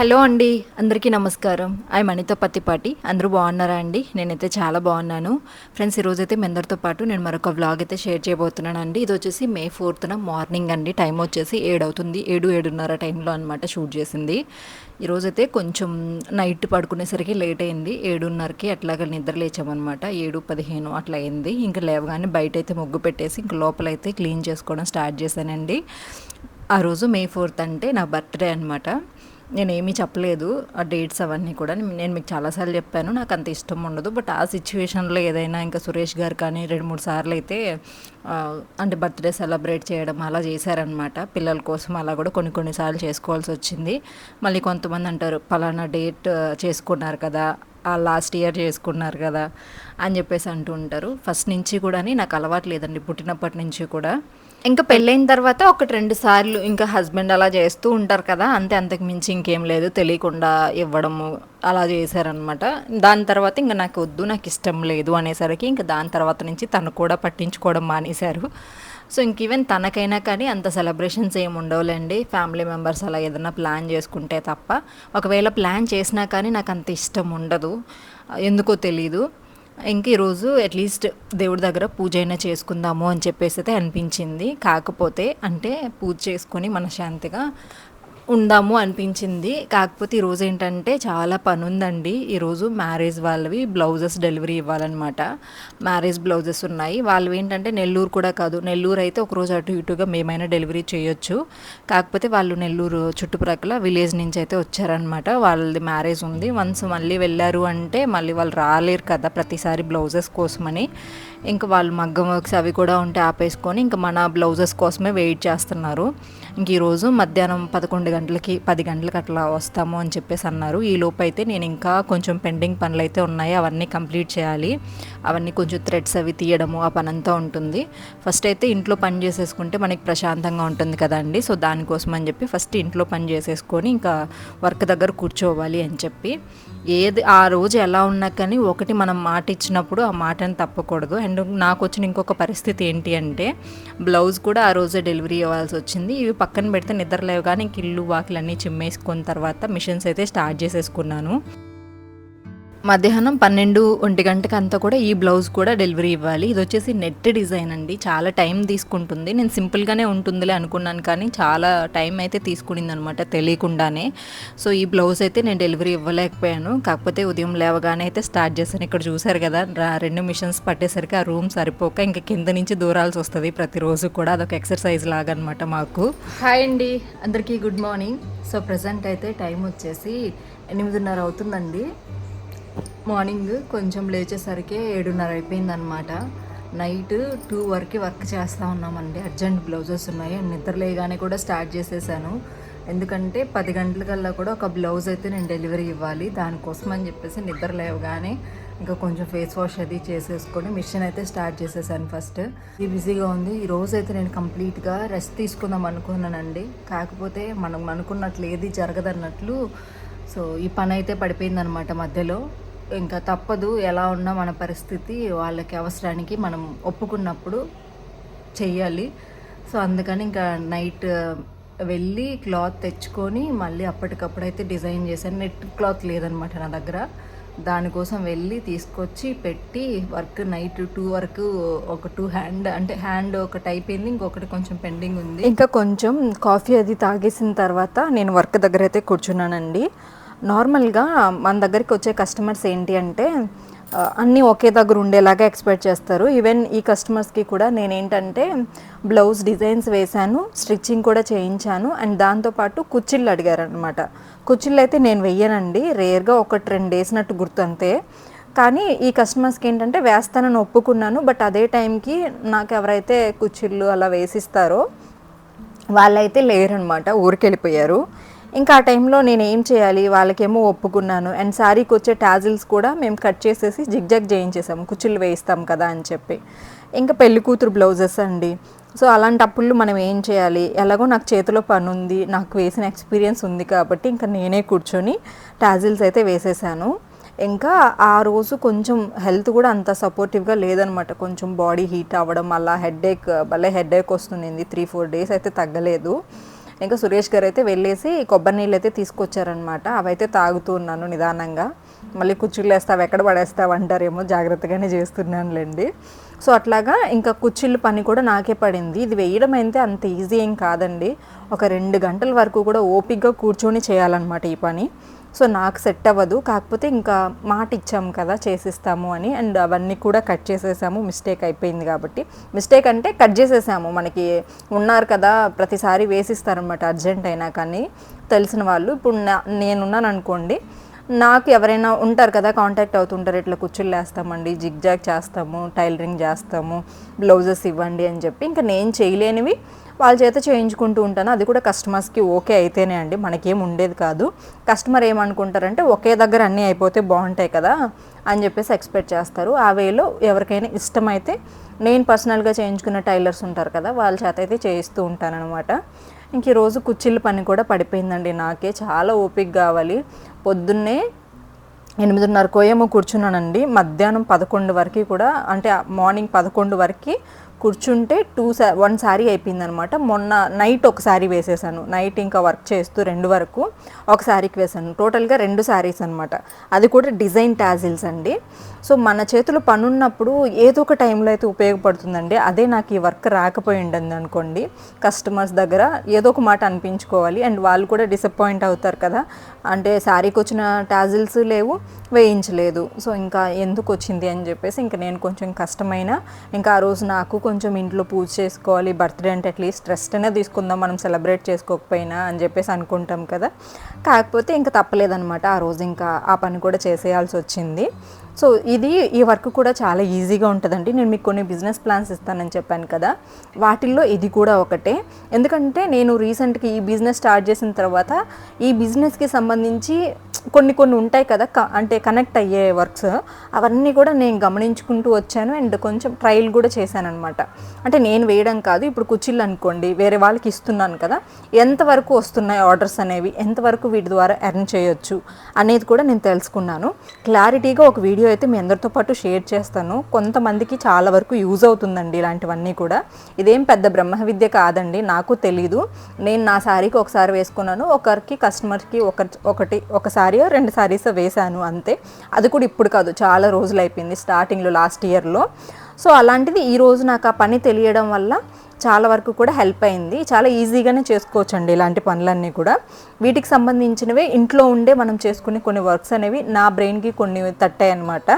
Hello అండి అందరికీ నమస్కారం. ఐ మణితో పత్తిపాటి. అందరూ బాగున్నారా అండి? నేనైతే చాలా బాగున్నాను. ఫ్రెండ్స్ ఈరోజైతే మీ అందరితో పాటు నేను మరొక వ్లాగ్ అయితే షేర్ చేయబోతున్నాను అండి ఇది వచ్చేసి మే ఫోర్త్న మార్నింగ్ అండి. టైం వచ్చేసి ఏడు అవుతుంది ఏడు ఏడున్నర టైంలో అనమాట షూట్ చేసింది. ఈరోజైతే కొంచెం నైట్ పడుకునేసరికి లేట్ అయింది. ఏడున్నరకి అట్లాగ నిద్ర లేచామన్నమాట. ఏడు పదిహేను అట్లా అయింది. ఇంకా లేవగానే బయట అయితే ముగ్గు పెట్టేసి ఇంకా లోపలైతే క్లీన్ చేసుకోవడం స్టార్ట్ చేశానండి. ఆ రోజు మే ఫోర్త్ అంటే నా బర్త్డే అనమాట నేను ఏమీ చెప్పలేదు. ఆ డేట్స్ అవన్నీ కూడా నేను మీకు చాలాసార్లు చెప్పాను. నాకు అంత ఇష్టం ఉండదు. బట్ ఆ సిచ్యువేషన్లో ఏదైనా ఇంకా సురేష్ గారు కానీ రెండు మూడు సార్లు అయితే అంటే బర్త్డే సెలబ్రేట్ చేయడం అలా చేశారనమాట పిల్లల కోసం అలా కూడా కొన్ని కొన్నిసార్లు చేసుకోవాల్సి వచ్చింది. మళ్ళీ కొంతమంది అంటారు పలానా డేట్ చేసుకున్నారు కదా. ఆ లాస్ట్ ఇయర్ చేసుకున్నారు కదా. అని చెప్పేసి అంటూ ఉంటారు. ఫస్ట్ నుంచి కూడా నాకు అలవాటు లేదండి. పుట్టినప్పటి నుంచి కూడా. ఇంకా పెళ్ళైన తర్వాత ఒకటి రెండు సార్లు ఇంకా హస్బెండ్ అలా చేస్తూ ఉంటారు కదా అంతే అంతకు మించి ఇంకేం లేదు తెలియకుండా ఇవ్వడము అలా చేశారనమాట దాని తర్వాత ఇంకా నాకు వద్దు నాకు ఇష్టం లేదు అనేసరికి ఇంకా దాని తర్వాత నుంచి తను కూడా పట్టించుకోవడం మానేశారు. సో ఇంక ఈవెన్ తనకైనా కానీ అంత సెలబ్రేషన్స్ ఏమి ఉండవులేండి ఫ్యామిలీ మెంబర్స్ అలా ఏదైనా ప్లాన్ చేసుకుంటే తప్ప. ఒకవేళ ప్లాన్ చేసినా కానీ నాకు అంత ఇష్టం ఉండదు ఎందుకో తెలీదు. ఇంక ఈరోజు అట్లీస్ట్ దేవుడి దగ్గర పూజ అయినా చేసుకుందాము అని చెప్పేసి అయితే అనిపించింది. కాకపోతే అంటే పూజ చేసుకొని మనశాంతిగా ఉందాము అనిపించింది. కాకపోతే ఈరోజు ఏంటంటే చాలా పని ఉందండి ఈరోజు మ్యారేజ్ వాళ్ళవి బ్లౌజెస్ డెలివరీ ఇవ్వాలన్నమాట. మ్యారేజ్ బ్లౌజెస్ ఉన్నాయి. వాళ్ళు ఏంటంటే నెల్లూరు కూడా కాదు. నెల్లూరు అయితే ఒకరోజు అటు ఇటుగా మేమైనా డెలివరీ చేయొచ్చు. కాకపోతే వాళ్ళు నెల్లూరు చుట్టుప్రక్కల విలేజ్ నుంచి అయితే వచ్చారనమాట వాళ్ళది మ్యారేజ్ ఉంది. వన్స్ మళ్ళీ వెళ్ళారు అంటే మళ్ళీ వాళ్ళు రాలేరు కదా ప్రతిసారి బ్లౌజెస్ కోసమని. ఇంకా వాళ్ళు మగ్గం వర్క్స్ అవి కూడా ఉంటే ఆపేసుకొని ఇంకా మన బ్లౌజెస్ కోసమే వెయిట్ చేస్తున్నారు. ఇంక ఈరోజు మధ్యాహ్నం పదకొండు గంటలకి పది గంటలకి అట్లా వస్తాము అని చెప్పేసి అన్నారు. ఈ లోపు అయితే నేను ఇంకా కొంచెం పెండింగ్ పనులు అయితే ఉన్నాయి. అవన్నీ కంప్లీట్ చేయాలి. అవన్నీ కొంచెం థ్రెడ్స్ అవి తీయడము ఆ పని అంతా ఉంటుంది. ఫస్ట్ అయితే ఇంట్లో పని చేసేసుకుంటే మనకి ప్రశాంతంగా ఉంటుంది కదండి సో దానికోసం అని చెప్పి ఫస్ట్ ఇంట్లో పని చేసేసుకొని ఇంకా వర్క్ దగ్గర కూర్చోవాలి అని చెప్పి. ఏది ఆ రోజు ఎలా ఉన్నా కానీ ఒకటి మనం మాట ఇచ్చినప్పుడు ఆ మాటను తప్పకూడదు. అండ్ నాకు వచ్చిన ఇంకొక పరిస్థితి ఏంటి అంటే బ్లౌజ్ కూడా ఆ రోజే డెలివరీ ఇవ్వాల్సి వచ్చింది. ఇవి పక్కన పెడితే నిద్ర లేవు కానీ ఇంక ఇల్లు వాకిలన్నీ చిమ్మేసుకున్న తర్వాత మిషన్స్ అయితే స్టార్ట్ చేసేసుకున్నాను. మధ్యాహ్నం పన్నెండు ఒంటి గంటకి అంతా కూడా ఈ బ్లౌజ్ కూడా డెలివరీ ఇవ్వాలి. ఇది వచ్చేసి నెట్ డిజైన్ అండి. చాలా టైం తీసుకుంటుంది. నేను సింపుల్గానే ఉంటుందిలే అనుకున్నాను కానీ చాలా టైం అయితే తీసుకునింది అనమాట తెలియకుండానే. సో ఈ బ్లౌజ్ అయితే నేను డెలివరీ ఇవ్వలేకపోయాను. కాకపోతే ఉదయం లేవగానే అయితే స్టార్ట్ చేశాను. ఇక్కడ చూశారు కదా రెండు మిషన్స్ పట్టేసరికి ఆ రూమ్ సరిపోక ఇంకా కింద నుంచి దూరాల్సి వస్తుంది ప్రతిరోజు కూడా. అదొక ఎక్సర్సైజ్ లాగా అనమాట మాకు. హాయ్ అండి. అందరికీ గుడ్ మార్నింగ్. సో ప్రజెంట్ అయితే టైం వచ్చేసి ఎనిమిదిన్నర అవుతుందండి. మార్నింగ్ కొంచెం లేచేసరికి ఏడున్నర అయిపోయిందనమాట నైట్ టూ వరకు వర్క్ చేస్తూ ఉన్నామండి. అర్జెంట్ బ్లౌజెస్ ఉన్నాయి. నిద్ర లేగానే కూడా స్టార్ట్ చేసేసాను. ఎందుకంటే పది గంటలకల్లా కూడా ఒక బ్లౌజ్ అయితే నేను డెలివరీ ఇవ్వాలి. దానికోసం అని చెప్పేసి నిద్ర లేవగానే ఇంకా కొంచెం ఫేస్ వాష్ అది చేసేసుకొని మిషన్ అయితే స్టార్ట్ చేసేసాను ఫస్ట్. ఇది బిజీగా ఉంది. ఈ రోజు అయితే నేను కంప్లీట్గా రెస్ట్ తీసుకుందాం అనుకున్నానండి. కాకపోతే మనం అనుకున్నట్లు ఏది జరగదన్నట్లు సో ఈ పని అయితే పడిపోయిందనమాట మధ్యలో. ఇంకా తప్పదు ఎలా ఉన్నా మన పరిస్థితి వాళ్ళకి అవసరానికి మనం ఒప్పుకున్నప్పుడు చెయ్యాలి. సో అందుకని ఇంకా నైట్ వెళ్ళి క్లాత్ తెచ్చుకొని మళ్ళీ అప్పటికప్పుడు అయితే డిజైన్ చేశాను. నెట్ క్లాత్ లేదనమాట నా దగ్గర. దానికోసం వెళ్ళి తీసుకొచ్చి పెట్టి వర్క్ నైట్ టూ వరకు ఒక టూ హ్యాండ్ అంటే హ్యాండ్ ఒకటి అయిపోయింది ఇంకొకటి కొంచెం పెండింగ్ ఉంది. ఇంకా కొంచెం కాఫీ అది తాగేసిన తర్వాత నేను వర్క్ దగ్గర అయితే కూర్చున్నానండి. నార్మల్గా మన దగ్గరికి వచ్చే కస్టమర్స్ ఏంటి అంటే అన్నీ ఒకే దగ్గర ఉండేలాగా ఎక్స్పెక్ట్ చేస్తారు. ఈవెన్ ఈ కస్టమర్స్కి కూడా నేనేంటంటే బ్లౌజ్ డిజైన్స్ వేశాను స్టిచ్చింగ్ కూడా చేయించాను అండ్ దాంతోపాటు కుచ్చిళ్ళు అడిగారనమాట కుచ్చిళ్ళు అయితే నేను వెయ్యనండి రేర్గా ఒకటి రెండు వేసినట్టు గుర్తు అంతే కానీ ఈ కస్టమర్స్కి ఏంటంటే వేస్తానని ఒప్పుకున్నాను బట్ అదే టైంకి నాకు ఎవరైతే కుచ్చిళ్ళు అలా వేసిస్తారో వాళ్ళైతే లేరనమాట ఊరికెళ్ళిపోయారు. ఇంకా ఆ టైంలో నేను ఏం చేయాలి? వాళ్ళకేమో ఒప్పుకున్నాను. అండ్ శారీకి వచ్చే టాజిల్స్ కూడా మేము కట్ చేసేసి జిగ్జాగ్ చేయించేసాము. కుచ్చులు వేయిస్తాం కదా అని చెప్పి. ఇంకా పెళ్ళి కూతురు బ్లౌజెస్ అండి. సో అలాంటప్పుడు మనం ఏం చేయాలి? ఎలాగో నాకు చేతిలో పని ఉంది నాకు వేసిన ఎక్స్పీరియన్స్ ఉంది కాబట్టి ఇంకా నేనే కూర్చొని టాజిల్స్ అయితే వేసేసాను. ఇంకా ఆ రోజు కొంచెం హెల్త్ కూడా అంత సపోర్టివ్గా లేదనమాట. కొంచెం బాడీ హీట్ అవ్వడం అలా హెడేక్ భలే హెడేక్ వస్తుంది త్రీ ఫోర్ డేస్ అయితే తగ్గలేదు. ఇంకా సురేష్ గారు అయితే వెళ్ళేసి కొబ్బరి నీళ్ళు అయితే తీసుకొచ్చారనమాట అవైతే తాగుతూ ఉన్నాను నిదానంగా. మళ్ళీ కుర్చీలు వేస్తావు ఎక్కడ పడేస్తావు అంటారేమో జాగ్రత్తగానే చేస్తున్నానులేండి. సో అట్లాగా ఇంకా కుర్చీల పని కూడా నాకే పడింది. ఇది వేయడం అయితే అంత ఈజీ ఏం కాదండి. ఒక రెండు గంటల వరకు కూడా ఓపిక్గా కూర్చొని చేయాలన్నమాట ఈ పని. సో నాకు సెట్ అవ్వదు. కాకపోతే ఇంకా మాట ఇచ్చాము కదా చేసిస్తాము అని. అండ్ అవన్నీ కూడా కట్ చేసేసాము. మిస్టేక్ అయిపోయింది కాబట్టి. మిస్టేక్ అంటే కట్ చేసేసాము. మనకి ఉన్నారు కదా ప్రతిసారి వేసిస్తారనమాట అర్జెంట్ అయినా కానీ. తెలిసిన వాళ్ళు. ఇప్పుడు నా- నేనున్నాను అనుకోండి నాకు ఎవరైనా ఉంటారు కదా కాంటాక్ట్ అవుతుంటారు. ఇట్లా కుర్చీలు వేస్తామండి జిగ్ జాగ్ చేస్తాము టైలరింగ్ చేస్తాము బ్లౌజెస్ ఇవ్వండి అని చెప్పి ఇంకా నేను చేయలేనివి వాళ్ళ చేత చేయించుకుంటూ ఉంటాను. అది కూడా కస్టమర్స్కి ఓకే అయితేనే అండి మనకేం ఉండేది కాదు. కస్టమర్ ఏమనుకుంటారంటే ఒకే దగ్గర అన్నీ అయిపోతే బాగుంటాయి కదా అని చెప్పేసి ఎక్స్పెక్ట్ చేస్తారు. ఆ వేలో ఎవరికైనా ఇష్టమైతే నేను పర్సనల్గా చేయించుకున్న టైలర్స్ ఉంటారు కదా వాళ్ళ చేత అయితే చేయిస్తూ ఉంటానన్నమాట. ఇంక ఈరోజు కుర్చీల పని కూడా పడిపోయిందండి నాకే. చాలా ఓపిక కావాలి. పొద్దున్నే ఎనిమిదిన్నరకో ఏమో కూర్చున్నానండి. మధ్యాహ్నం పదకొండు వరకు కూడా అంటే మార్నింగ్ పదకొండు వరకు కూర్చుంటే టూ సా వన్ శారీ అయిపోయింది అనమాట మొన్న నైట్ ఒక శారీ వేసేసాను. నైట్ ఇంకా వర్క్ చేస్తూ రెండు వరకు ఒక శారీకి వేసాను. టోటల్గా రెండు శారీస్ అనమాట. అది కూడా డిజైన్ టాజిల్స్ అండి. సో మన చేతులు పనున్నప్పుడు ఏదో ఒక టైంలో అయితే ఉపయోగపడుతుందండి. అదే నాకు ఈ వర్క్ రాకపోయి ఉండింది అనుకోండి కస్టమర్స్ దగ్గర ఏదో ఒక మాట అనిపించుకోవాలి. అండ్ వాళ్ళు కూడా డిసప్పాయింట్ అవుతారు కదా. అంటే శారీకి వచ్చిన టాజిల్స్ లేవు వేయించలేదు. సో ఇంకా ఎందుకు వచ్చింది అని చెప్పేసి ఇంకా నేను కొంచెం కష్టమైన ఇంకా ఆ రోజు నాకు కొంచెం ఇంట్లో పూజ చేసుకోవాలి బర్త్డే అంటే అట్లీస్ట్ రెస్ట్ అయినా తీసుకుందాం మనం సెలబ్రేట్ చేసుకోకపోయినా అని చెప్పేసి అనుకుంటాం కదా. కాకపోతే ఇంకా తప్పలేదనమాట ఆ రోజు ఇంకా ఆ పని కూడా చేసేయాల్సి వచ్చింది. సో ఇది ఈ వర్క్ కూడా చాలా ఈజీగా ఉంటుందండి. నేను మీకు కొన్ని బిజినెస్ ప్లాన్స్ ఇస్తానని చెప్పాను కదా. వాటిల్లో ఇది కూడా ఒకటే. ఎందుకంటే నేను రీసెంట్గా ఈ బిజినెస్ స్టార్ట్ చేసిన తర్వాత ఈ బిజినెస్కి సంబంధించి కొన్ని కొన్ని ఉంటాయి కదా క- అంటే కనెక్ట్ అయ్యే వర్క్స్ అవన్నీ కూడా నేను గమనించుకుంటూ వచ్చాను. అండ్ కొంచెం ట్రయల్ కూడా చేశాను అనమాట అంటే నేను వేయడం కాదు ఇప్పుడు కుర్చీలు అనుకోండి వేరే వాళ్ళకి ఇస్తున్నాను కదా ఎంతవరకు వస్తున్నాయి ఆర్డర్స్ అనేవి ఎంతవరకు వీటి ద్వారా ఎర్న్ చేయొచ్చు అనేది కూడా నేను తెలుసుకున్నాను. క్లారిటీగా ఒక వీడియో అయితే మీ అందరితో పాటు షేర్ చేస్తాను. కొంతమందికి చాలా వరకు యూజ్ అవుతుందండి ఇలాంటివన్నీ కూడా. ఇదేం పెద్ద బ్రహ్మ విద్య కాదండి నాకు తెలీదు. నేను నా శారీకి ఒకసారి వేసుకున్నాను ఒకరికి కస్టమర్కి ఒక ఒకటి ఒక శారీ రెండు శారీస్ వేశాను అంతే. అది కూడా ఇప్పుడు కాదు చాలా రోజులు అయిపోయింది స్టార్టింగ్లో లాస్ట్ ఇయర్లో. సో అలాంటిది ఈరోజు నాకు ఆ పని తెలియడం వల్ల చాలా వరకు కూడా హెల్ప్ అయింది. చాలా ఈజీగానే చేసుకోవచ్చు అండి ఇలాంటి పనులన్నీ కూడా. వీటికి సంబంధించినవే ఇంట్లో ఉండే మనం చేసుకునే కొన్ని వర్క్స్ అనేవి నా బ్రెయిన్కి కొన్ని తట్టాయి అనమాట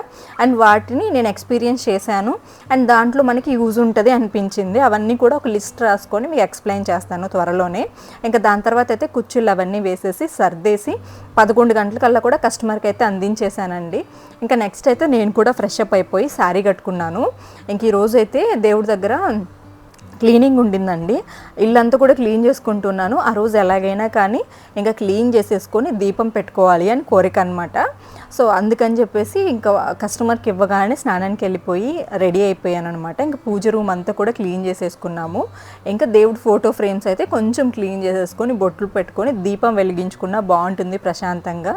అండ్ వాటిని నేను ఎక్స్పీరియన్స్ చేశాను. అండ్ దాంట్లో మనకి యూజ్ ఉంటుంది అనిపించింది. అవన్నీ కూడా ఒక లిస్ట్ రాసుకొని మీకు ఎక్స్ప్లెయిన్ చేస్తాను త్వరలోనే. ఇంకా దాని తర్వాత అయితే కుర్చీలు అవన్నీ వేసేసి సర్దేసి పదకొండు గంటలకల్లా కూడా కస్టమర్కి అయితే అందించేశానండి. ఇంకా నెక్స్ట్ అయితే నేను కూడా ఫ్రెష్ అప్ అయిపోయి శారీ కట్టుకున్నాను. ఇంక ఈరోజు అయితే దేవుడి దగ్గర క్లీనింగ్ ఉండిందండి. ఇల్లంతా కూడా క్లీన్ చేసుకుంటున్నాను. ఆ రోజు ఎలాగైనా కానీ ఇంకా క్లీన్ చేసేసుకొని దీపం పెట్టుకోవాలి అని కోరిక అనమాట సో అందుకని చెప్పేసి ఇంకా కస్టమర్కి ఇవ్వగానే స్నానానికి వెళ్ళిపోయి రెడీ అయిపోయాను అనమాట ఇంకా పూజ రూమ్ అంతా కూడా క్లీన్ చేసేసుకున్నాము. ఇంకా దేవుడి ఫోటో ఫ్రేమ్స్ అయితే కొంచెం క్లీన్ చేసేసుకొని బొట్లు పెట్టుకొని దీపం వెలిగించుకున్నా బాగుంటుంది ప్రశాంతంగా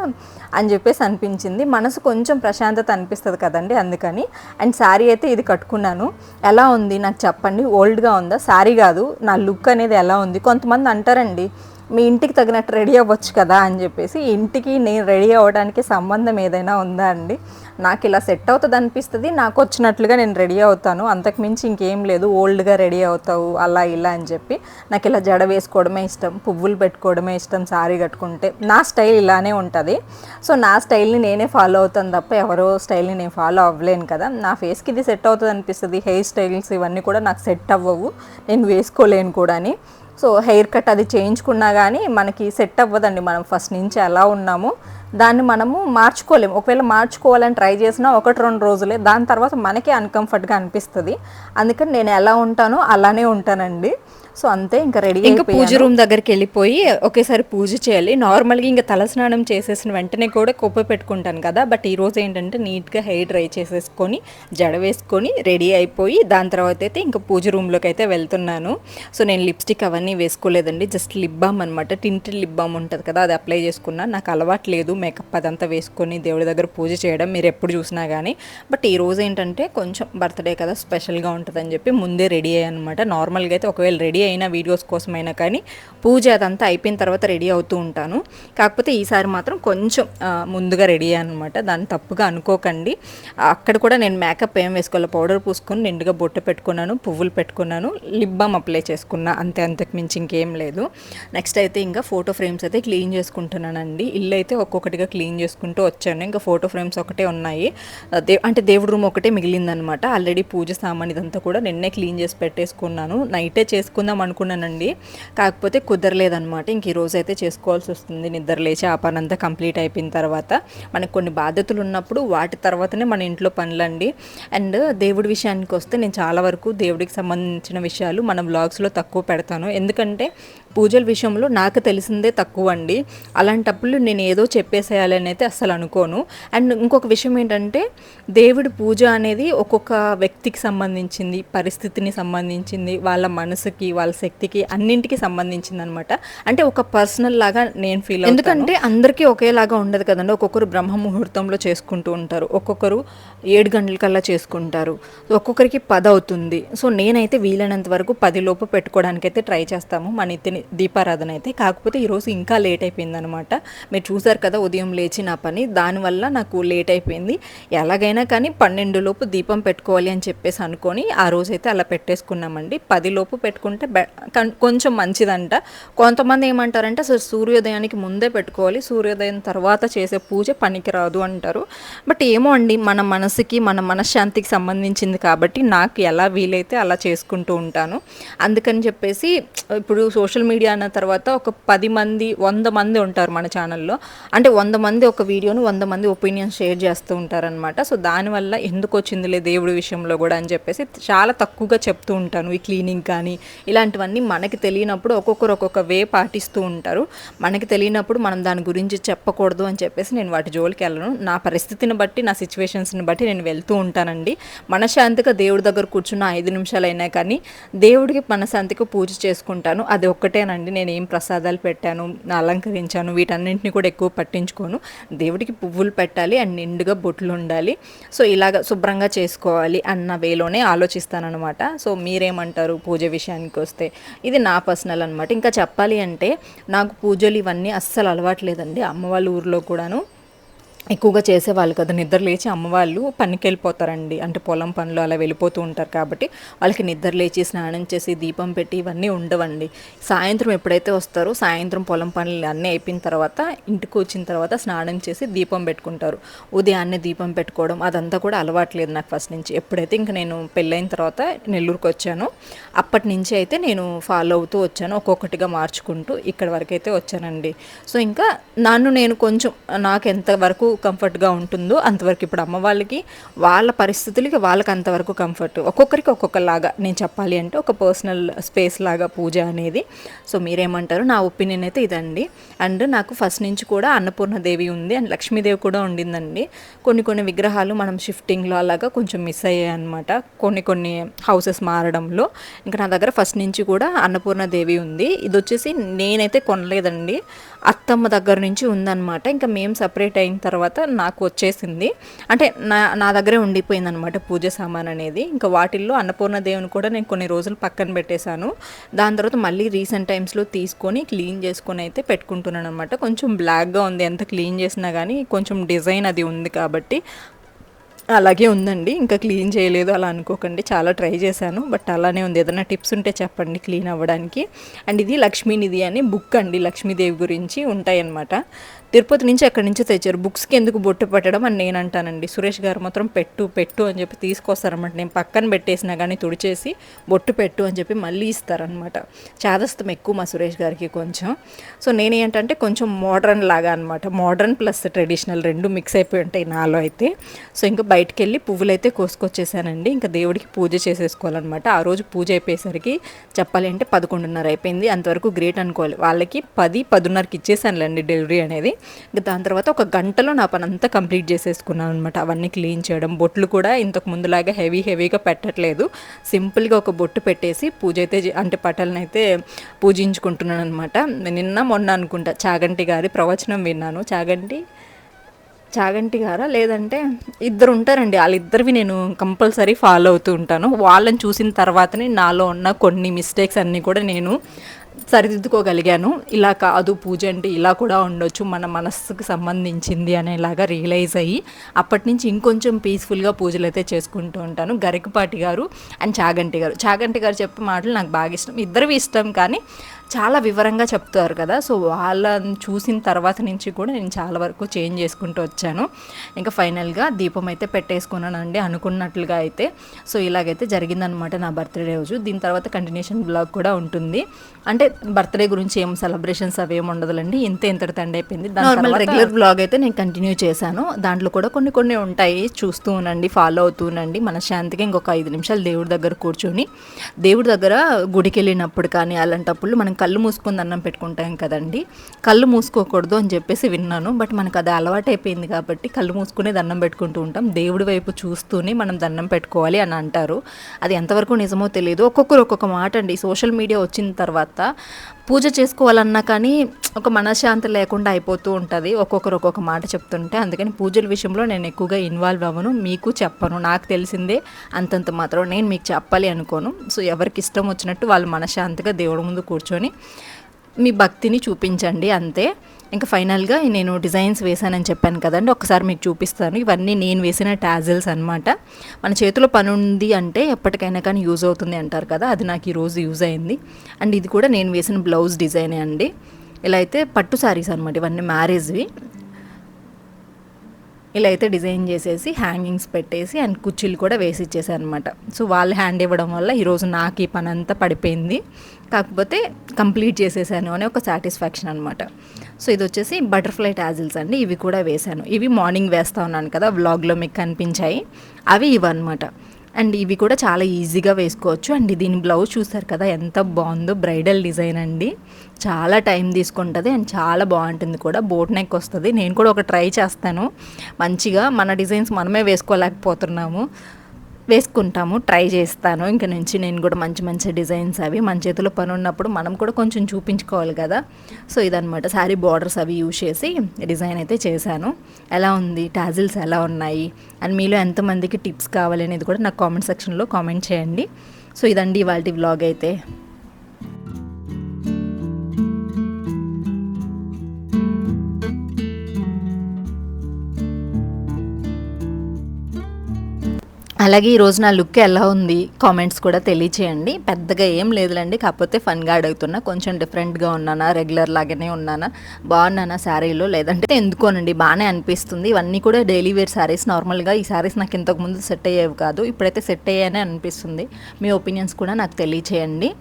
అని చెప్పేసి అనిపించింది. మనసు కొంచెం ప్రశాంతత అనిపిస్తుంది కదండి అందుకని. అండ్ శారీ అయితే ఇది కట్టుకున్నాను. ఎలా ఉంది? నాకు చెప్పండి. ఓల్డ్గా ఉందా? శారీ కాదు నా లుక్ అనేది ఎలా ఉంది? కొంతమంది అంటారండి మీ ఇంటికి తగినట్టు రెడీ అవ్వచ్చు కదా అని చెప్పేసి. ఇంటికి నేను రెడీ అవ్వడానికి సంబంధం ఏదైనా ఉందా అండి? నాకు ఇలా సెట్ అవుతుంది అనిపిస్తుంది నాకు వచ్చినట్లుగా నేను రెడీ అవుతాను. అంతకు మించి ఇంకేం లేదు ఓల్డ్గా రెడీ అవుతావు అలా ఇలా అని చెప్పి. నాకు ఇలా జడ వేసుకోవడమే ఇష్టం పువ్వులు పెట్టుకోవడమే ఇష్టం శారీ కట్టుకుంటే. నా స్టైల్ ఇలానే ఉంటుంది. సో నా స్టైల్ని నేనే ఫాలో అవుతాను తప్ప ఎవరో స్టైల్ని నేను ఫాలో అవ్వలేను కదా. నా ఫేస్కి ఇది సెట్ అవుతుంది అనిపిస్తుంది. హెయిర్ స్టైల్స్ ఇవన్నీ కూడా నాకు సెట్ అవ్వవు. నేను వేసుకోలేను కూడా అని. సో హెయిర్ కట్ అది చేయించుకున్నా కానీ మనకి సెట్ అవ్వదండి. మనం ఫస్ట్ నుంచి ఎలా ఉన్నామో. దాన్ని మనము మార్చుకోలేము. ఒకవేళ మార్చుకోవాలని ట్రై చేసినా ఒకటి రెండు రోజులే. దాని తర్వాత మనకే అన్కంఫర్ట్గా అనిపిస్తుంది. అందుకని నేను ఎలా ఉంటానో అలానే ఉంటానండి. సో అంతే ఇంకా రెడీ ఇంకా పూజ రూమ్ దగ్గరికి వెళ్ళిపోయి ఒకేసారి పూజ చేయాలి. నార్మల్గా ఇంకా తలస్నానం చేసేసిన వెంటనే కూడా కొప్ప పెట్టుకుంటాను కదా బట్ ఈ రోజు ఏంటంటే నీట్గా హెయిర్ డ్రై చేసేసుకొని జడ వేసుకొని రెడీ అయిపోయి దాని తర్వాత అయితే ఇంకా పూజ రూమ్లోకి అయితే వెళ్తున్నాను. సో నేను లిప్స్టిక్ అవన్నీ వేసుకోలేదండి జస్ట్ లిప్ బామ్ అనమాట టింటెడ్ లిప్ బామ్ ఉంటుంది కదా అది అప్లై చేసుకున్నా. నాకు అలవాటు లేదు మేకప్ అదంతా వేసుకొని దేవుడి దగ్గర పూజ చేయడం మీరు ఎప్పుడు చూసినా కానీ బట్ ఈ రోజు ఏంటంటే కొంచెం బర్త్డే కదా స్పెషల్గా ఉంటుందని చెప్పి ముందే రెడీ అయ్యాను అనమాట నార్మల్గా అయితే ఒకవేళ రెడీ అయిన వీడియోస్ కోసమైనా కానీ పూజ అదంతా అయిపోయిన తర్వాత రెడీ అవుతూ ఉంటాను. కాకపోతే ఈసారి మాత్రం కొంచెం ముందుగా రెడీ అయ్యాను అనమాట దాన్ని తప్పుగా అనుకోకండి. అక్కడ కూడా నేను మేకప్ ఏం వేసుకోవాలి పౌడర్ పూసుకొని నిండుగా బొట్టు పెట్టుకున్నాను పువ్వులు పెట్టుకున్నాను లిప్ బామ్ అప్లై చేసుకున్నా. అంతే అంతకు మించి ఇంకేం లేదు. నెక్స్ట్ అయితే ఇంకా ఫోటో ఫ్రేమ్స్ అయితే క్లీన్ చేసుకుంటున్నానండి. ఇల్లు అయితే ఒక్కొక్కటిగా క్లీన్ చేసుకుంటూ వచ్చాను. ఇంకా ఫోటో ఫ్రేమ్స్ ఒకటే ఉన్నాయి. దే అంటే దేవుడి రూమ్ ఒకటే మిగిలిందనమాట ఆల్రెడీ పూజ సామాన్ ఇదంతా కూడా నిన్నే క్లీన్ చేసి పెట్టేసుకున్నాను. నైటే చేసుకుందాం అనుకున్నానండి. కాకపోతే కుదరలేదనమాట ఇంక ఈరోజు అయితే చేసుకోవాల్సి వస్తుంది. నిద్ర లేచి ఆ పని అంతా కంప్లీట్ అయిపోయిన తర్వాత మనకు కొన్ని బాధ్యతలు ఉన్నప్పుడు వాటి తర్వాతనే మన ఇంట్లో పనులండి. అండ్ దేవుడి విషయానికి వస్తే నేను చాలా వరకు దేవుడికి సంబంధించిన విషయాలు మన బ్లాగ్స్లో తక్కువ పెడతాను. ఎందుకంటే పూజల విషయంలో నాకు తెలిసిందే తక్కువ అండి అలాంటప్పుడు నేను ఏదో చెప్పేసేయాలని అయితే అస్సలు అనుకోను. అండ్ ఇంకొక విషయం ఏంటంటే దేవుడి పూజ అనేది ఒక్కొక్క వ్యక్తికి సంబంధించింది పరిస్థితిని సంబంధించింది వాళ్ళ మనసుకి వాళ్ళ శక్తికి అన్నింటికి సంబంధించింది అనమాట అంటే ఒక పర్సనల్ లాగా నేను ఫీల్ ఎందుకంటే అందరికీ ఒకేలాగా ఉండదు కదండి. ఒక్కొక్కరు బ్రహ్మ ముహూర్తంలో చేసుకుంటూ ఉంటారు. ఒక్కొక్కరు ఏడు గంటలకల్లా చేసుకుంటారు. ఒక్కొక్కరికి పది అవుతుంది. సో నేనైతే వీలైనంత వరకు పది లోపు పెట్టుకోవడానికి అయితే ట్రై చేస్తాము. మన ఇతని దీపారాధన అయితే. కాకపోతే ఈరోజు ఇంకా లేట్ అయిపోయింది అనమాట మీరు చూసారు కదా ఉదయం లేచి నా పని. దానివల్ల నాకు లేట్ అయిపోయింది. ఎలాగైనా కానీ పన్నెండు లోపు దీపం పెట్టుకోవాలి అని చెప్పేసి అనుకొని ఆ రోజు అయితే అలా పెట్టేసుకున్నామండి. పది లోపు పెట్టుకుంటే బె- కొంచెం మంచిదంట. కొంతమంది ఏమంటారంటే అసలు సూర్యోదయానికి ముందే పెట్టుకోవాలి. సూర్యోదయం తర్వాత చేసే పూజ పనికిరాదు అంటారు. బట్ ఏమో అండి మన మనసుకి మన మనశ్శాంతికి సంబంధించింది కాబట్టి నాకు ఎలా వీలైతే అలా చేసుకుంటూ ఉంటాను. అందుకని చెప్పేసి ఇప్పుడు సోషల్ మీడియా అన్న తర్వాత ఒక పది మంది వంద మంది ఉంటారు మన ఛానల్లో అంటే వంద మంది ఒక వీడియోను వంద మంది ఒపీనియన్ షేర్ చేస్తూ ఉంటారనమాట సో దానివల్ల ఎందుకు వచ్చిందిలే దేవుడి విషయంలో కూడా అని చెప్పేసి చాలా తక్కువగా చెప్తూ ఉంటాను. ఈ క్లీనింగ్ కానీ ఇలాంటివన్నీ మనకి తెలియనప్పుడు ఒక్కొక్కరు ఒక్కొక్క వే పాటిస్తూ ఉంటారు. మనకి తెలియనప్పుడు మనం దాని గురించి చెప్పకూడదు అని చెప్పేసి నేను వాటి జోలికి వెళ్ళను. నా పరిస్థితిని బట్టి నా సిచ్యువేషన్స్ని బట్టి నేను వెళ్తూ ఉంటానండి. మనశాంతిగా దేవుడి దగ్గర కూర్చున్న ఐదు నిమిషాలైనా కానీ దేవుడికి మనశాంతిగా పూజ చేసుకుంటాను. అది ఒక్కటేనండి నేను ఏం ప్రసాదాలు పెట్టాను అలంకరించాను వీటన్నింటిని కూడా ఎక్కువ పట్టించుకోను. దేవుడికి పువ్వులు పెట్టాలి అండ్ నిండుగా బొట్లు ఉండాలి. సో ఇలాగ శుభ్రంగా చేసుకోవాలి అన్న వేలోనే ఆలోచిస్తానమాట సో మీరేమంటారు పూజ విషయానికి వస్తే? ఇది నా పర్సనల్ అనమాట ఇంకా చెప్పాలి అంటే నాకు పూజలు ఇవన్నీ అస్సలు అలవాట్లేదండి అమ్మ వాళ్ళ ఊర్లో కూడాను. ఎక్కువగా చేసేవాళ్ళు కదా నిద్ర లేచి అమ్మవాళ్ళు పనికి వెళ్ళిపోతారండి అంటే పొలం పనులు అలా వెళ్ళిపోతూ ఉంటారు కాబట్టి వాళ్ళకి నిద్ర లేచి స్నానం చేసి దీపం పెట్టి ఇవన్నీ ఉండవండి. సాయంత్రం ఎప్పుడైతే వస్తారో సాయంత్రం పొలం పనులు అన్నీ అయిపోయిన తర్వాత ఇంటికి వచ్చిన తర్వాత స్నానం చేసి దీపం పెట్టుకుంటారు. ఉదయాన్నే దీపం పెట్టుకోవడం అదంతా కూడా అలవాట్లేదు నాకు ఫస్ట్ నుంచి. ఎప్పుడైతే ఇంక నేను పెళ్ళైన తర్వాత నెల్లూరుకి వచ్చానో అప్పటి నుంచి అయితే నేను ఫాలో అవుతూ వచ్చాను ఒక్కొక్కటిగా మార్చుకుంటూ ఇక్కడ వరకు అయితే వచ్చానండి. సో ఇంకా నన్ను నేను కొంచెం నాకు ఎంతవరకు కంఫర్ట్గా ఉంటుందో అంతవరకు ఇప్పుడు అమ్మ వాళ్ళకి వాళ్ళ పరిస్థితులకి వాళ్ళకి అంతవరకు కంఫర్ట్ ఒక్కొక్కరికి ఒక్కొక్కలాగా. నేను చెప్పాలి అంటే ఒక పర్సనల్ స్పేస్ లాగా పూజ అనేది. సో మీరేమంటారు నా ఒపీనియన్ అయితే ఇదండి. అండ్ నాకు ఫస్ట్ నుంచి కూడా అన్నపూర్ణదేవి ఉంది అండ్ లక్ష్మీదేవి కూడా ఉండిందండి. కొన్ని కొన్ని విగ్రహాలు మనం షిఫ్టింగ్లో అలాగా కొంచెం మిస్ అయ్యాయి అనమాట కొన్ని కొన్ని హౌసెస్ మారడంలో. ఇంకా నా దగ్గర ఫస్ట్ నుంచి కూడా అన్నపూర్ణదేవి ఉంది. ఇది వచ్చేసి నేనైతే కొనలేదండి. అత్తమ్మ దగ్గర నుంచి ఉందన్నమాట. ఇంకా మేము సపరేట్ అయిన తర్వాత నాకు వచ్చేసింది. అంటే నా నా దగ్గరే ఉండిపోయింది అనమాట పూజ సామాన్ అనేది. ఇంకా వాటిల్లో అన్నపూర్ణ దేవుని కూడా నేను కొన్ని రోజులు పక్కన పెట్టేశాను. దాని తర్వాత మళ్ళీ రీసెంట్ టైమ్స్లో తీసుకొని క్లీన్ చేసుకొని అయితే పెట్టుకుంటున్నాను అనమాట కొంచెం బ్లాక్గా ఉంది ఎంత క్లీన్ చేసినా కానీ కొంచెం డిజైన్ అది ఉంది కాబట్టి అలాగే ఉందండి. ఇంకా క్లీన్ చేయలేదు అలా అనుకోకండి. చాలా ట్రై చేశాను బట్ అలానే ఉంది. ఏదైనా టిప్స్ ఉంటే చెప్పండి క్లీన్ అవ్వడానికి. అండ్ ఇది లక్ష్మీనిధి అని బుక్ అండి. లక్ష్మీదేవి గురించి ఉంటాయన్నమాట. తిరుపతి నుంచి అక్కడి నుంచి తెచ్చారు? బుక్స్కి ఎందుకు బొట్టు పెట్టడం అని నేను అంటానండి. సురేష్ గారు మాత్రం పెట్టు పెట్టు అని చెప్పి తీసుకొస్తారనమాట నేను పక్కన పెట్టేసినా కానీ తుడిచేసి బొట్టు పెట్టు అని చెప్పి మళ్ళీ ఇస్తారనమాట చాదస్తం ఎక్కువ మా సురేష్ గారికి కొంచెం. సో నేనేంటంటే కొంచెం మోడర్న్ లాగా అనమాట మోడర్న్ ప్లస్ ట్రెడిషనల్ రెండు మిక్స్ అయిపోయి ఉంటాయి నాలో అయితే. సో ఇంకా బయటికి వెళ్ళి పువ్వులు అయితే కోసుకొచ్చేసానండి. ఇంకా దేవుడికి పూజ చేసేసుకోవాలన్నమాట. ఆ రోజు పూజ అయిపోయేసరికి చెప్పాలి అంటే పదకొండున్నర అయిపోయింది. అంతవరకు గ్రేట్ అనుకోవాలి. వాళ్ళకి పది పదిన్నరకి ఇచ్చేసానులేండి డెలివరీ అనేది. దాని తర్వాత ఒక గంటలో నా పని అంతా కంప్లీట్ చేసేసుకున్నాను అనమాట అవన్నీ క్లీన్ చేయడం బొట్లు కూడా ఇంతకు ముందులాగా హెవీ హెవీగా పెట్టట్లేదు. సింపుల్గా ఒక బొట్టు పెట్టేసి పూజ అయితే అంటే పటాలను అయితే పూజించుకుంటున్నాను అనమాట నిన్న మొన్న అనుకుంటా చాగంటి గారి ప్రవచనం విన్నాను. చాగంటి చాగంటి గారా? లేదంటే ఇద్దరు ఉంటారండి. వాళ్ళిద్దరివి నేను కంపల్సరీ ఫాలో అవుతూ ఉంటాను. వాళ్ళని చూసిన తర్వాతనే నాలో ఉన్న కొన్ని మిస్టేక్స్ అన్నీ కూడా నేను సరిదిద్దుకోగలిగాను. ఇలా కాదు పూజ అంటే ఇలా కూడా ఉండొచ్చు మన మనస్సుకు సంబంధించింది అనేలాగా రియలైజ్ అయ్యి అప్పటి నుంచి ఇంకొంచెం పీస్ఫుల్గా పూజలు అయితే చేసుకుంటూ ఉంటాను. గరికపాటి గారు అండ్ చాగంటి గారు. చాగంటి గారు చెప్పే మాటలు నాకు బాగా ఇష్టం. ఇద్దరివి ఇష్టం కానీ చాలా వివరంగా చెప్తారు కదా. సో వాళ్ళని చూసిన తర్వాత నుంచి కూడా నేను చాలా వరకు చేంజ్ చేసుకుంటూ వచ్చాను. ఇంకా ఫైనల్గా దీపం అయితే పెట్టేసుకున్నానండి అనుకున్నట్లుగా అయితే. సో ఇలాగైతే జరిగిందనమాట నా బర్త్డే రోజు. దీని తర్వాత కంటిన్యూషన్ బ్లాగ్ కూడా ఉంటుంది. అంటే బర్త్డే గురించి ఏం సెలబ్రేషన్స్ అవి ఏమి ఉండదులండి. ఇంత ఇంతటి తండి అయిపోయింది. నార్మల్ రెగ్యులర్ బ్లాగ్ అయితే నేను కంటిన్యూ చేశాను. దాంట్లో కూడా కొన్ని కొన్ని ఉంటాయి. చూస్తూ ఉండండి ఫాలో అవుతూ ఉండండి. మనశ్శాంతిగా ఇంకొక ఐదు నిమిషాలు దేవుడి దగ్గర కూర్చొని దేవుడి దగ్గర గుడికి వెళ్ళినప్పుడు కానీ అలాంటప్పుడు మనం కళ్ళు మూసుకొని దండం పెట్టుకుంటాం కదండి. కళ్ళు మూసుకోకూడదు అని చెప్పేసి విన్నాను. బట్ మనకు అది అలవాటు అయిపోయింది కాబట్టి కళ్ళు మూసుకునే దండం పెట్టుకుంటూ ఉంటాం. దేవుడి వైపు చూస్తూనే మనం దండం పెట్టుకోవాలి అని అంటారు. అది ఎంతవరకు నిజమో తెలియదు ఒక్కొక్కరు ఒక్కొక్క మాట అండి సోషల్ మీడియా వచ్చిన తర్వాత పూజ చేసుకోవాలన్నా కానీ ఒక మనశ్శాంతి లేకుండా అయిపోతూ ఉంటుంది. ఒక్కొక్కరు ఒక్కొక్క మాట చెప్తుంటే అందుకని పూజల విషయంలో నేను ఎక్కువగా ఇన్వాల్వ్ అవ్వను. మీకు చెప్పను. నాకు తెలిసిందే అంతంత మాత్రం నేను మీకు చెప్పాలి అనుకోను. సో ఎవరికి ఇష్టం వచ్చినట్టు వాళ్ళు మనశ్శాంతిగా దేవుడి ముందు కూర్చొని మీ భక్తిని చూపించండి అంతే. ఇంకా ఫైనల్గా నేను డిజైన్స్ వేసానని చెప్పాను కదండి. ఒకసారి మీకు చూపిస్తాను. ఇవన్నీ నేను వేసిన టాజిల్స్ అనమాట మన చేతిలో పని ఉంది అంటే ఎప్పటికైనా కానీ యూజ్ అవుతుంది అంటారు కదా అది నాకు ఈరోజు యూజ్ అయింది. అండ్ ఇది కూడా నేను వేసిన బ్లౌజ్ డిజైనే అండి. ఇలా అయితే పట్టు శారీస్ అనమాట ఇవన్నీ మ్యారేజ్వి. ఇలా అయితే డిజైన్ చేసేసి హ్యాంగింగ్స్ పెట్టేసి అండ్ కుర్చీలు కూడా వేసి ఇచ్చేసాను అనమాట సో వాళ్ళు హ్యాండ్ ఇవ్వడం వల్ల ఈరోజు నాకు ఈ పని అంతా పడిపోయింది. కాకపోతే కంప్లీట్ చేసేసాను అనే ఒక సాటిస్ఫాక్షన్ అనమాట సో ఇది వచ్చేసి బటర్ఫ్లై టాజిల్స్ అండి. ఇవి కూడా వేశాను ఇవి మార్నింగ్ వేస్తా ఉన్నాను కదా వ్లాగ్లో మీకు కనిపించాయి. అవి ఇవన్నమాట. అండ్ ఇవి కూడా చాలా ఈజీగా వేసుకోవచ్చు. అండ్ దీని బ్లౌజ్ చూసారు కదా ఎంత బాగుందో బ్రైడల్ డిజైన్ అండి. చాలా టైం తీసుకుంటుంది అండ్ చాలా బాగుంటుంది కూడా. బోట్ నెక్ వస్తుంది. నేను కూడా ఒక ట్రై చేస్తాను. మంచిగా మన డిజైన్స్ మనమే వేసుకోలేకపోతున్నాము. వేసుకుంటాము ట్రై చేస్తాను. ఇంక నుంచి నేను కూడా మంచి మంచి డిజైన్స్ అవి మన చేతిలో పని ఉన్నప్పుడు మనం కూడా కొంచెం చూపించుకోవాలి కదా. సో ఇదనమాట శారీ బార్డర్స్ అవి యూజ్ చేసి డిజైన్ అయితే చేశాను. ఎలా ఉంది? టాజిల్స్ ఎలా ఉన్నాయి? అండ్ మీలో ఎంతమందికి టిప్స్ కావాలి అనేది కూడా నాకు కామెంట్ సెక్షన్లో కామెంట్ చేయండి. సో ఇదండి ఇవాళ వ్లాగ్ అయితే. అలాగే ఈరోజు నా లుక్ ఎలా ఉంది కామెంట్స్ కూడా తెలియచేయండి. పెద్దగా ఏం లేదులేండి కాకపోతే ఫన్గా అడుగుతున్నా. కొంచెం డిఫరెంట్గా ఉన్నానా? రెగ్యులర్ లాగానే ఉన్నానా? బాగున్నానా శారీలో? లేదంటే ఎందుకోనండి బాగానే అనిపిస్తుంది. ఇవన్నీ కూడా డైలీ వేర్ శారీస్. నార్మల్గా ఈ శారీస్ నాకు ఇంతకుముందు సెట్ అయ్యేవి కాదు. ఇప్పుడైతే సెట్ అయ్యాయని అనిపిస్తుంది. మీ ఒపీనియన్స్ కూడా నాకు తెలియచేయండి.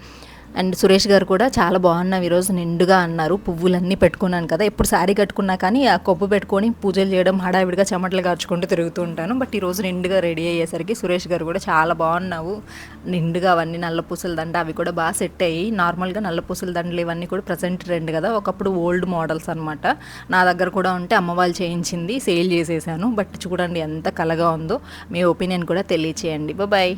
అండ్ సురేష్ గారు కూడా చాలా బాగున్నావు ఈరోజు నిండుగా అన్నారు. పువ్వులన్నీ పెట్టుకున్నాను కదా ఎప్పుడు శారీ కట్టుకున్నా కానీ ఆ కొప్పు పెట్టుకొని పూజలు చేయడం హడావిడిగా చెమటలు కాచుకుంటూ తిరుగుతూ ఉంటాను. బట్ ఈరోజు నిండుగా రెడీ అయ్యేసరికి సురేష్ గారు కూడా చాలా బాగున్నావు. నిండుగా అవన్నీ నల్ల పూసల దండ అవి కూడా బాగా సెట్ అయ్యి నార్మల్గా నల్ల పూసల దండలు ఇవన్నీ కూడా ప్రజెంట్ ట్రెండ్ కదా. ఒకప్పుడు ఓల్డ్ మోడల్స్ అనమాట నా దగ్గర కూడా ఉంటే అమ్మ వాళ్ళు చేయించింది సేల్ చేసేసాను. బట్ చూడండి ఎంత కలగా ఉందో మీ ఒపీనియన్ కూడా తెలియచేయండి. బాయ్